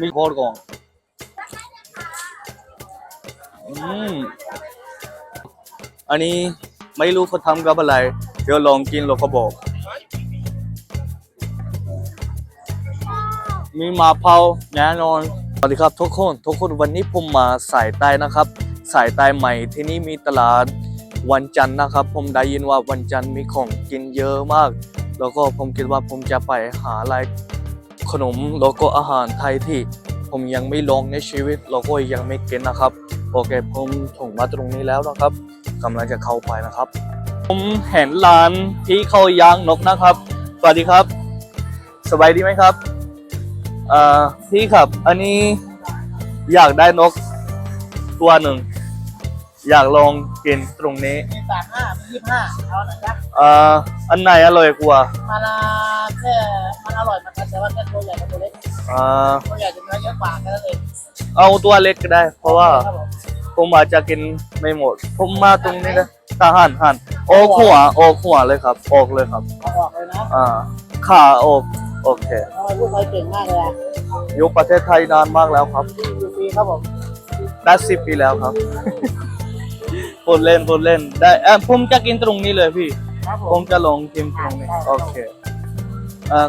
มีโคตรก่อนอืมอันนี้ไม่รู้เขาทำกับอะไร เดี๋ยวลองกินแล้วเขาบอก มีมาเผาแน่นอน สวัสดีครับทุกคน ทุกคนวันนี้ผมมาสายใต้นะครับ สายใต้ใหม่ที่นี่มีตลาดวันจันทร์นะครับ ผมได้ยินว่าวันจันทร์มีของกินเยอะมาก แล้วก็ผมคิดว่าผมจะไปหาอะไร ขนมแล้วก็อาหารไทยที่ผมยังไม่ลองในชีวิตแล้วก็ยังไม่กินนะครับ โอเคผมถึงมาตรงนี้แล้วนะครับกำลังจะเข้าไปนะครับ ผมเห็นร้านที่เขาย่างนกนะครับ สวัสดีครับ สบายดีไหมครับเอ่อพี่ครับ อันนี้อยากได้นกตัวหนึ่ง อยากลองกินตรงนี้ มีสามห้า ยี่ห้าเอาหน่อยจ้ะเอ่ออันไหนอร่อยกว่ามันละแค่มันอร่อยเหมือนกันแต่ว่าแค่ตัวใหญ่กับตัวเล็กเอ่อตัวใหญ่จะเนื้อเยอะกว่าแค่นั้นเองเอาตัวเล็กก็ได้ เพราะว่าครับผมผมอาจจะกินไม่หมด ผมมาตรงนี้นะทหารหันโอกหัวโอกหัวเลยครับออกเลยครับ เอาออกเลยนะอ่าขาออกโอเค เอาลูกไทยเก่งมากเลยอะยุคประเทศไทยนานมากแล้วครับ ดูฟรีครับผม ได้สิบปีแล้วครับ พูดเล่นพูดเล่นได้เออผมจะกินตรงนี้เลยพี่ ครับผผมมจะลองกินตรงนี้ โอเคอ่า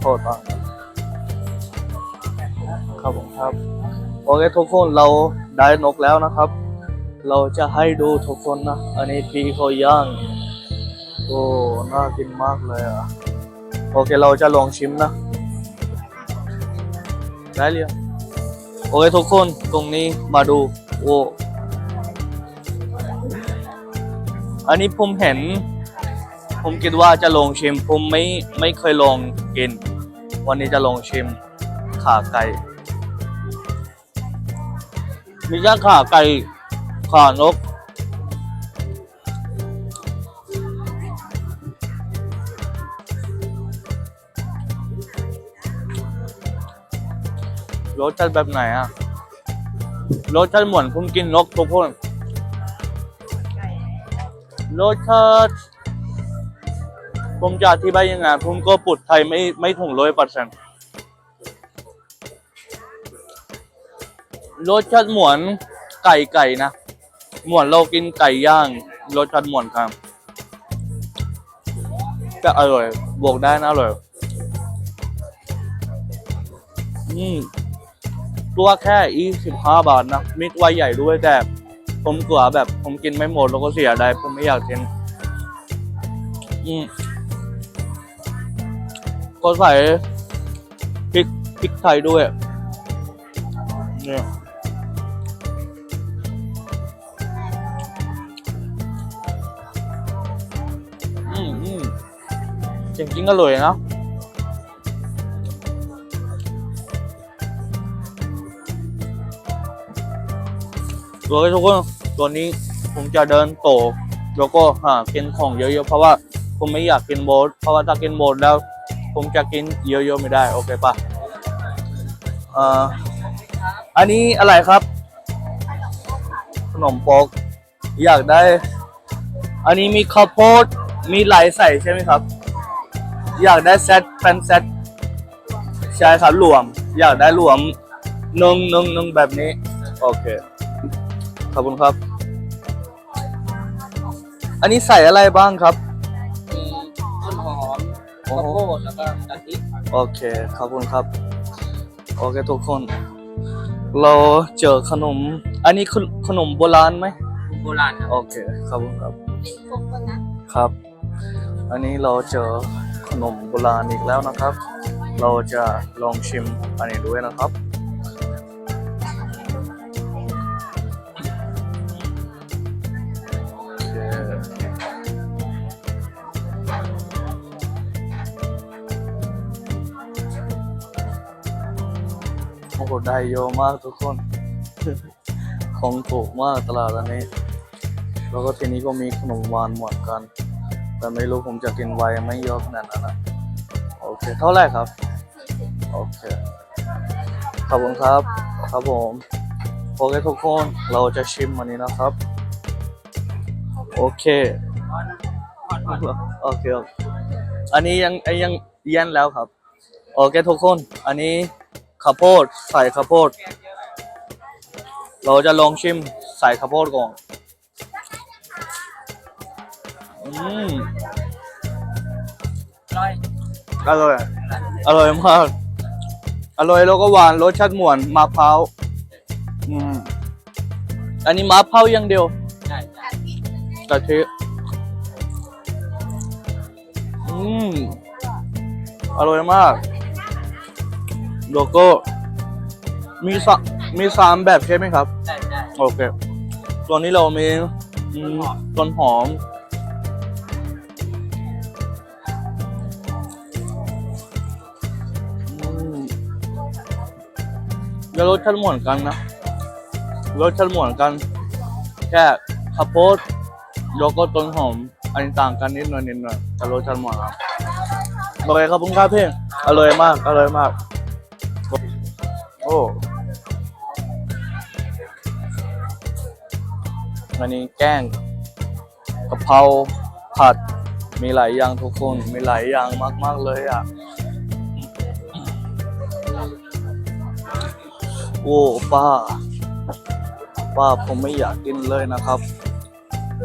โทษครับครับผมครับ โอเคทุกคนเราได้นกแล้วนะครับ เราจะให้ดูทุกคนนะ อันนี้พี่เขาย่าง โอ้ น่ากินมากเลยอะ โอเคเราจะลองชิมนะ ได้เลยงโอเคทุกคนตรงนี้มาดู โอ้ อันนี้ผมเห็น ผมคิดว่าจะลองชิม ผมไม่ไม่เคยลองกิน วันนี้จะลองชิมขาไก่มีแค่ขาไก่ขานก รสชาติแบบไหนอะรสชาติเหมือนผมกินนกทุกคน รสชาติผมจะอธิบายยังไงผมก็ปุดไทยไม่ไม่ถึงร้อยเปอร์เซ็นต์รสชาติหมือนไก่ไก่นะหมือนเรากินไก่ย่างรสชาติหมือนกันจะอร่อยบวกได้นะอร่อยอืมตัวแค่ยี่สิบห้าบาทนะมีตัวใหญ่ด้วยแต่ ผมกลัวแบบผมกินไม่หมดแล้วก็เสียดายผมไม่อยากกินอืมก็ใส่พริกพริกไทยด้วย เนี่ยอืมอืมจริงๆอร่อยนะ ตัวทุกคนตัวนี้ผมจะเดินโตแล้วก็หากินของเยอะๆเพราะว่าผมไม่อยากกินโบสเพราะว่าถ้ากินโบสแล้ว ผมจะกินเยอะๆไม่ได้โอเคปะอ่ออันนี้อะไรครับ ขนมปกอยากได้ อันนี้มีข้าวโพดมีไหลใส่ใช่ไหมครับ อยากได้เซตเป็นเซตใช่ครับรวม อยากได้รวมหนึ่งหนึ่งหนึ่งแบบนี้ โอเค ขอบคุณครับ อันนี้ใส่อะไรบ้างครับ มีต้นหอมข้าวโพดแล้วก็กะทิโอเค ขอบคุณครับ โอเคทุกคน เราเจอขนม อันนี้ขนขนมโบราณไหม โบราณครับโอเค ขอบคุณครับครับ อันนี้เราเจอขนมโบราณอีกแล้วนะครับ เราจะลองชิมอันนี้ด้วยนะครับ ได้เยอะมากทุกคน ของถูกมากตลาดอันนี้ แล้วก็ทีนี้ก็มีขนมหวานเหมือนกัน แต่ไม่รู้ผมจะกินไวไม่เยอะขนาดนั้นนะโอเค เท่าไหร่ครับ โอเคขอบคุณครับ ครับผมโอเคทุกคนเราจะชิมวันนี้นะครับ โอเคโอเค อันนี้ยังยังเย็นแล้วครับ โอเคทุกคน อันนี้ ข้าวโพดใส่ข้าวโพด เราจะลองชิมใส่ข้าวโพดก่อน อืมอร่อยอร่อย อร่อยมาก อร่อยแล้วก็หวานรสชาติหมวนมะพร้าว อืม อันนี้มะพร้าวอย่างเดียวใช่ใช่กะทิอืม อร่อยมาก แล้วก็มีสะมีสามแบบใช่ไหมครับ ใช่ใช่โอเค ตัวนี้เรามีอืมต้นหอมอืมแล้วรสชาติเหมือนกันนะรสชาติเหมือนกัน แค่ข้าวโพดแล้วก็ต้นหอม อันนี้ต่างกันนิดหน่อยนิดหน่อยแต่รสชาติเหมือนกันโอเคครับคุณครับพี่อร่อยมากอร่อยมากโอ้อันนี้แกงกะเพราผัดมีหลายอย่างทุกคนมีหลายอย่างมาก ๆ เลยอะ โอ้ป้า ป้าผมไม่อยากกินเลยนะครับ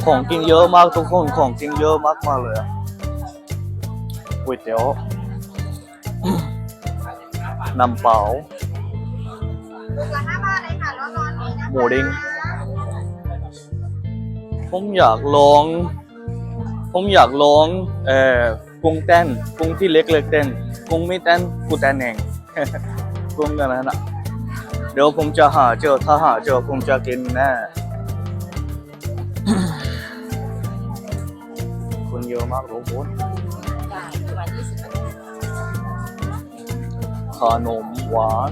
ของกินเยอะมากทุกคน ของกินเยอะมากมากเลยอะก๋วยเตี๋ยวน้ำเปล่า ลูกละห้าบาทเลยค่ะร้อนๆนี้นะคะหมูดิ้ง ผมอยากลอง ผมอยากลองเอ่อกุ้งเต้นกุ้งที่เล็กๆเต้นกุ้งไม่เต้นกูเต้นเอง กุ้งกันนั้นอะเดี๋ยวผมจะหาเจอถ้าหาเจอผมจะกินแน่คนเยอะมากทุกคนประมาณยี่สิบขนมหวาน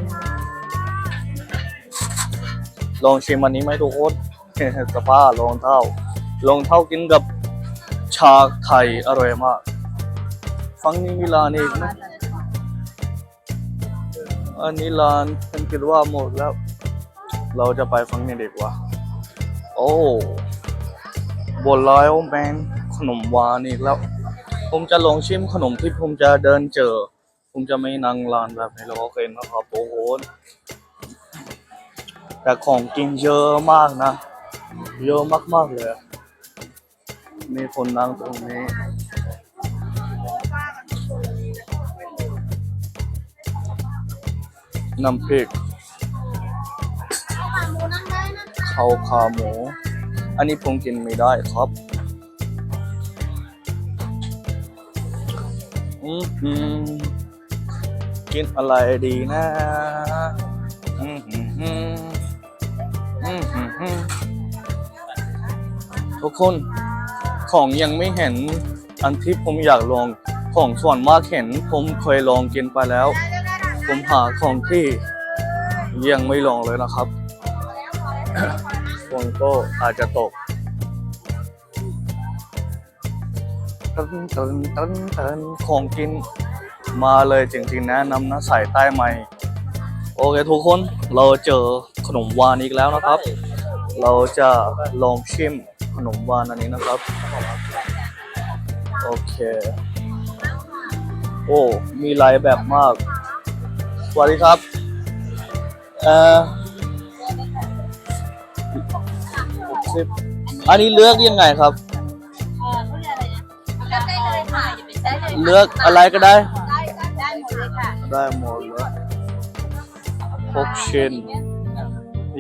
ลองชิมอันนี้ไหมทุกคนสภาพรองเท้ารองเท้ากินกับชาไทยอร่อยมาก ฟังนี้มีร้านอีกนะอันนี้ร้านฉันคิดว่าหมดแล้ว เราจะไปฟังนี้ดีกว่า โอ้บนร้อยแมนขนมหวานอีกแล้ว ผมจะลองชิมขนมที่ผมจะเดินเจอ ผมจะไม่นั่งร้านแบบนี้แล้วก็เกนนะครับโอ้โห แต่ของกินเยอะมากนะ เยอะมากๆเลย มีคนนั่งตรงนี้ น้ำพริกข้าวขาหมู อันนี้ผมกินไม่ได้ครับ อืมกินอะไรดีนะ อืม ทุกคนของยังไม่เห็นอันที่ผมอยากลองของส่วนมากเห็นผมเคยลองกินไปแล้ว ผมหาของที่ยังไม่ลองเลยนะครับฝนก็อาจจะตกตึนตึนตึนตึนของกินมาเลยจริงๆนะนำนะสายใต้ใหม่โอเคทุกคนเราเจอขนมหวานอีกแล้วนะครับ เราจะลองชิมขนมหวานอันนี้นะครับ โอเค โอ้ มีหลายแบบมาก สวัสดีครับ เอ่อหกสิบอันนี้เลือกยังไงครับเออเขาเรียกอะไรนะเลือกได้เลยค่ะอย่าไปใช้เลยเลือกอะไรก็ได้ ได้ได้ได้หมดเลยค่ะ ได้หมดเลยหกชิ้น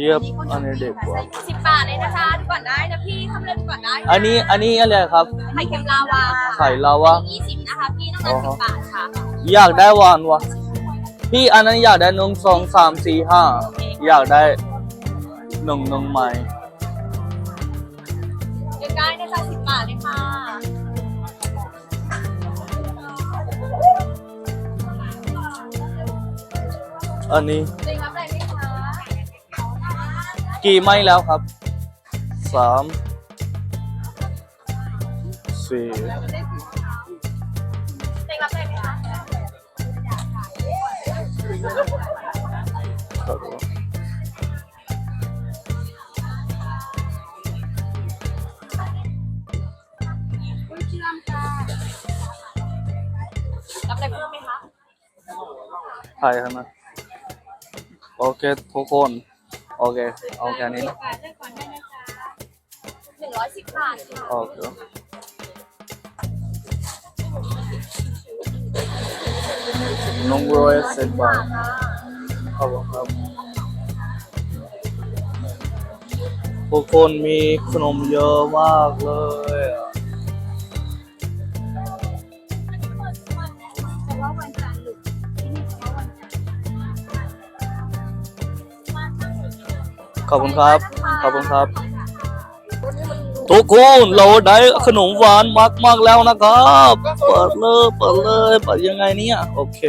เยียบอันนี้เด็กกว่า สิบบาทเลยนะคะดูก่อนได้นะพี่ทำเล่นก่อนได้อันนี้อันนี้อะไรครับ ไข่เค็มลาวาไข่ลาวา ยี่สิบนะคะพี่ต้องการสิบบาทค่ะอยากได้หวานวะพี่อันนั้นอยากได้หนึ่งสองสามสี่ห้าอยากได้หนึ่งหนึ่งไม้เลือกได้นะคะสิบบาทเลยค่ะอันนี้ เลือกรับอะไรไหมคะ กี่ไม้แล้วครับสามสี่เลือกรับอะไรไหมคะขอดูรับอะไรเพิ่มไหมคะถ่ายครับนะโอเคทุกคน โอเคเอาแค่นี้นะหนึ่งร้อยสิบบาทค่ะโอเคน้องโรยเสร็จบ้างขอบคุณครับทุกคนมีขนมเยอะมากเลย อบคุณครับ ขอบคุณครับ ทุกคนเราได้ขนมหวานมากมากๆแล้วนะครับ เปิดเลยเปิดเลยเปิดยังไงเนี่ย โอเค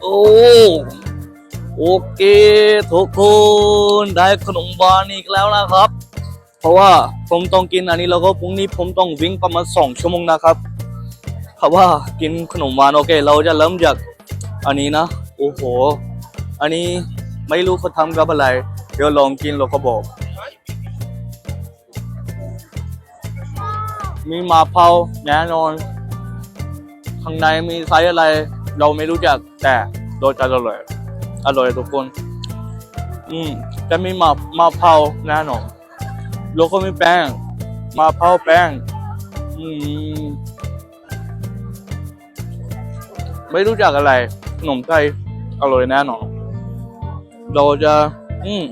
โอ้โอเค ทุกคนได้ขนมหวานอีกแล้วนะครับ เพราะว่าผมต้องกินอันนี้แล้วก็พรุ่งนี้ผมต้องวิ่งประมาณสองชั่วโมงนะครับเพราะว่ากินขนมหวานโอเค เราจะเริ่มจากอันนี้นะ โอ้โห อันนี้ ไม่รู้เขาทำกับอะไร เดี๋ยวลองกินแล้วก็บอก มีมะพร้าวแน่นอน ข้างในมีไซส์อะไร เราไม่รู้จักแต่รสชาติอร่อยอร่อยทุกคน อืมจะมีมะมะพร้าวแน่นอนแล้วก็มีแป้งมะพร้าวแป้ง อืมไม่รู้จักอะไรขนมไทยอร่อยแน่นอน เราจะอืม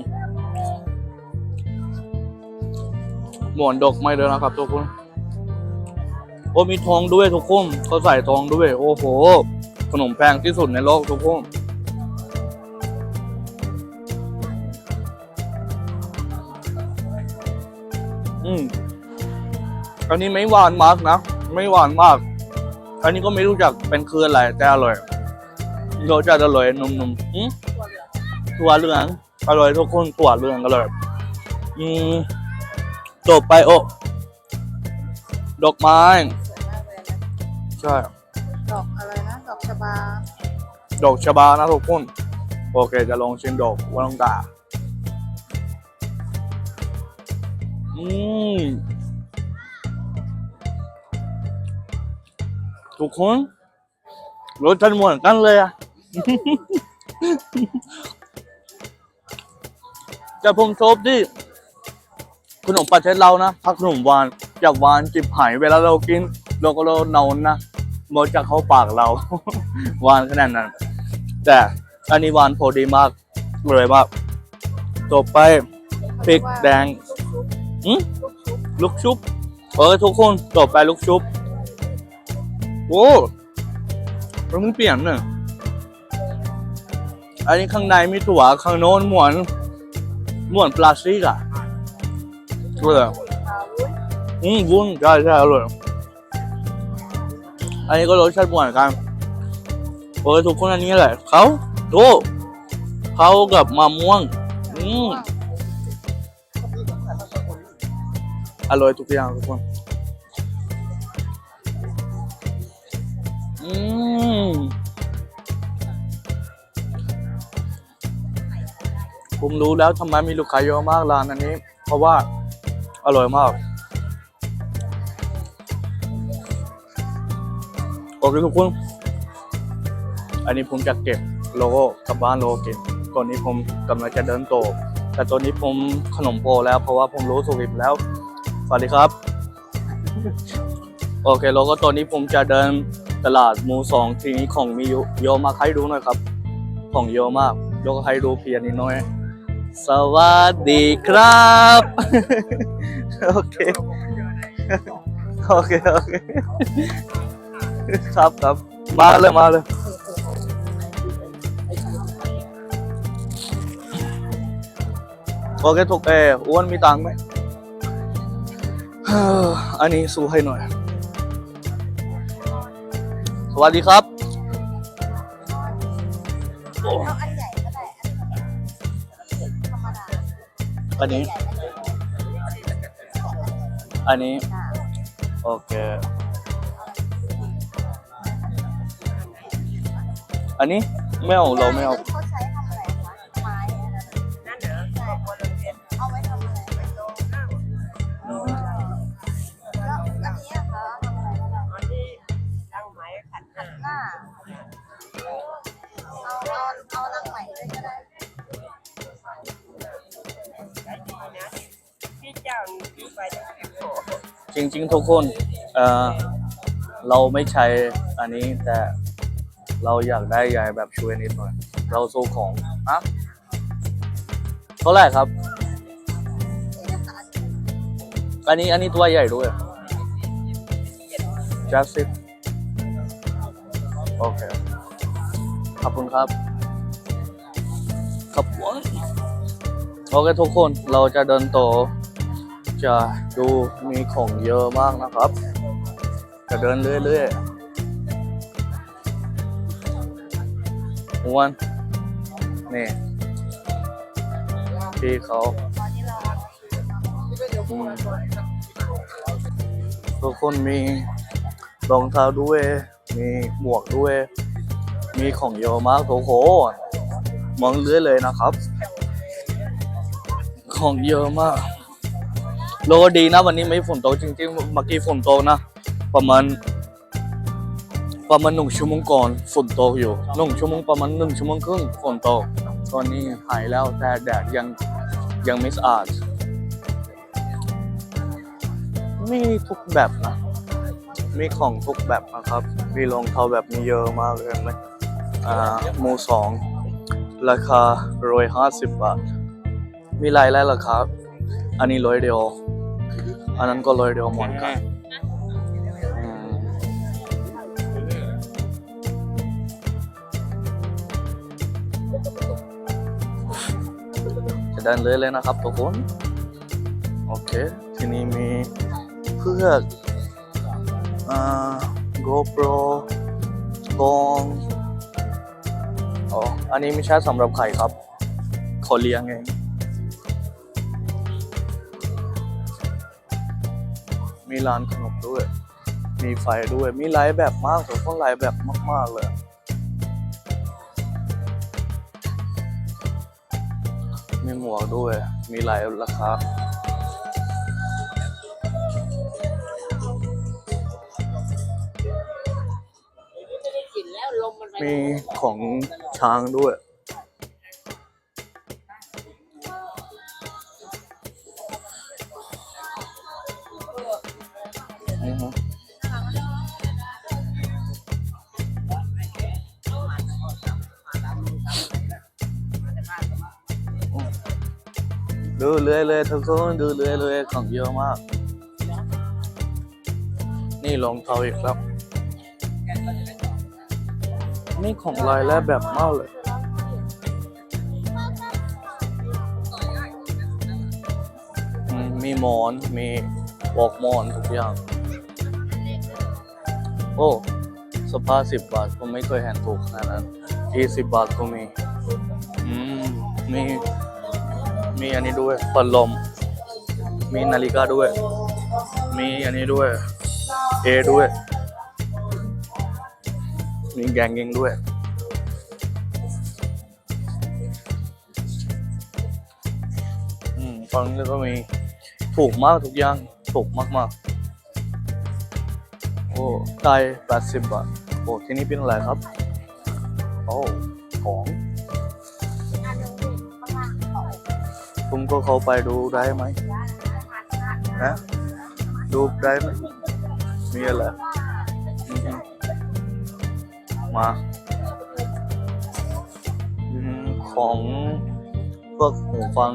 หมวนดอกไม้ด้วยนะครับ ทุกคน โอ้มีทองด้วยทุกคนเขาใส่ทองด้วย โอ้โห ขนมแพงที่สุดในโลกทุกคนอืมอันนี้ไม่หวานมากนะ ไม่หวานมาก อันนี้ก็ไม่รู้จักเป็นคืออะไรแต่อร่อยรสชาติอร่อยนุ่มๆอืม ถั่วเหลือง อร่อยทุกคนถั่วเหลืองอร่อยอืมจบไปโอ้ดอกไม้ใช่ ดอกอะไรนะดอกชบาดอกชบานะทุกคน โอเคจะลองชิมดอกวัลงกาอืมทุกคนรสชาติเหมือนกันเลยอะ แต่ผมชอบที่ขนมประเทศเรานะถ้าขนมหวานจะหวานจิบหายเวลาเรากินเราก็เราเนานะมดจะเข้าปากเรา หวานขนาดนั้น แต่อันนี้หวานพอดีมากเลยมากต่อไปพริกแดงอืมลูกชุบเออทุกคนต่อไปลูกชุบโอ้มันเพิ่งเปลี่ยนเนี่ยอันนี้ข้างในมีถั่วข้างโน้นหมวน มวนปลาสติกอะอร่อยอืมวุ้นใช่ใช่อร่อยอันนี้ก็รสชาติเหมือนกันโอ้ยทุกคนอันนี้แหละเขาโอ้เขากับมะม่วง อืมอร่อยทุกอย่างทุกคนอืม ผมรู้แล้วทำไมมีลูกค้าเยอะมากร้านอันนี้ เพราะว่าอร่อยมากโอเคทุกคนอันนี้ผมจะเก็บโลโก้กลับบ้านโลโก้เก็บก่อนนี้ผมกำลังจะเดินโต แต่ตอนนี้ผมขนมโปแล้ว เพราะว่าผมรู้สุกิมแล้ว สวัสดีครับ โอเคแล้วก็ตอนนี้ผมจะเดินตลาดมูสองทีนี้ของมีเยอะมากให้ดูหน่อยครับ ของเยอะมากยกให้ดูเพียนิดหน่อย สวัสดีครับ โอเคโอเคโอเคครับครับมาเลยมาเลยโอเคถูกเอออ้วนมีตังค์ไหมออันนี้สู้ให้หน่อย สวัสดีครับ อันนี้ อันนี้ โอเค อันนี้ไม่เอาเราไม่เอา ริงๆทุกคนเอ่อเราไม่ใช้อันนี้แต่เราอยากได้ใยแบบช่วยนิดหน่อย เราโซของอะเท่าไหร่ครับ อันนี้อันนี้ตัวใหญ่ด้วยจัสซิโอเค ขอบคุณครับขอบคุณโอเคทุกคนเราจะเดินต่อ จะดูมีของเยอะมากนะครับ จะเดินเรื่อยๆวันนี่พี่เขาตอนนี้เราอืมทุกคนมีรองเท้าด้วย มีหมวกด้วย มีของเยอะมากทุกคนมองเรื่อยเลยนะครับ ของเยอะมาก โลก็ดีนะ วันนี้ไม่ฝนตกจริงๆเมื่อกี้ฝนตกนะ ประมาณ ประมาณหนึ่งชั่วโมงก่อนฝนตกอยู่หนึ่งชั่วโมงประมาณหนึ่งชั่วโมงครึ่งฝนตกตอนนี้หายแล้วแต่แดดยังยังไม่สะอาดมีทุกแบบนะ มีของทุกแบบนะครับ มีรองเท้าแบบนี้เยอะมากเลยไหมอ่ามือสองราคาร้อยห้าสิบบาท มีหลายหลายราคา อันนี้ร้อยเดียว อันนั้นก็ร้อยเดียวเหมือนกันอืมจะเดินเลยเลยนะครับทุกคน โอเค ที่นี่มีเพื่อกอ่า GoPro กล้องอ๋อ อันนี้ไม่ใช่สำหรับใครครับขอเลี้ยงเอง มีร้านขนมด้วย มีไฟด้วย มีหลายแบบมากทุกคนหลายแบบมาก ๆ เลย มีหมวกด้วย มีหลายราคามมีของช้างด้วย อือฮึดูเรื่อยเลยทุกคนดูเรื่อยเลยของเยอะมาก นี่รองเทาอีกแล้วนี่ของลายและแบบมากเลยมีหมอน มีปลอกหมอนทุกอย่าง โอ้สภาสิบบาทผมไม่เคยเห็นถูกขนาดนั้นยี่สิบบาทก็มีอืมมีมีอันนี้ด้วยพัดลม มีนาฬิกาด้วย มีอันนี้ด้วยเอด้วย มีแกงเองด้วยอืมฟังแล้วก็มีถูกมากทุกอย่างถูกมากๆ โอ้ไก่แปดสิบบาท โอ้ ที่นี่เป็นอะไรครับ โอ้ ของ ผมก็เข้าไปดูได้ไหมนะดูได้ไหมมีอะไรมาอืมของพวกหูฟัง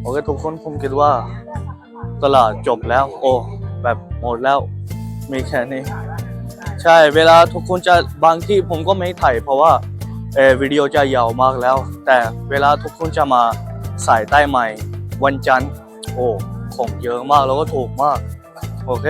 โอเค ทุกคนผมคิดว่า ตลาดจบแล้ว โอ้ แบบหมดแล้วมีแค่นี้ ใช่เวลาทุกคนจะบางที่ผมก็ไม่ถ่ายเพราะว่าเออวิดีโอจะยาวมากแล้ว แต่เวลาทุกคนจะมาสายใต้ใหม่ วันจันทร์โอ้ของเยอะมากแล้วก็ถูกมาก โอเค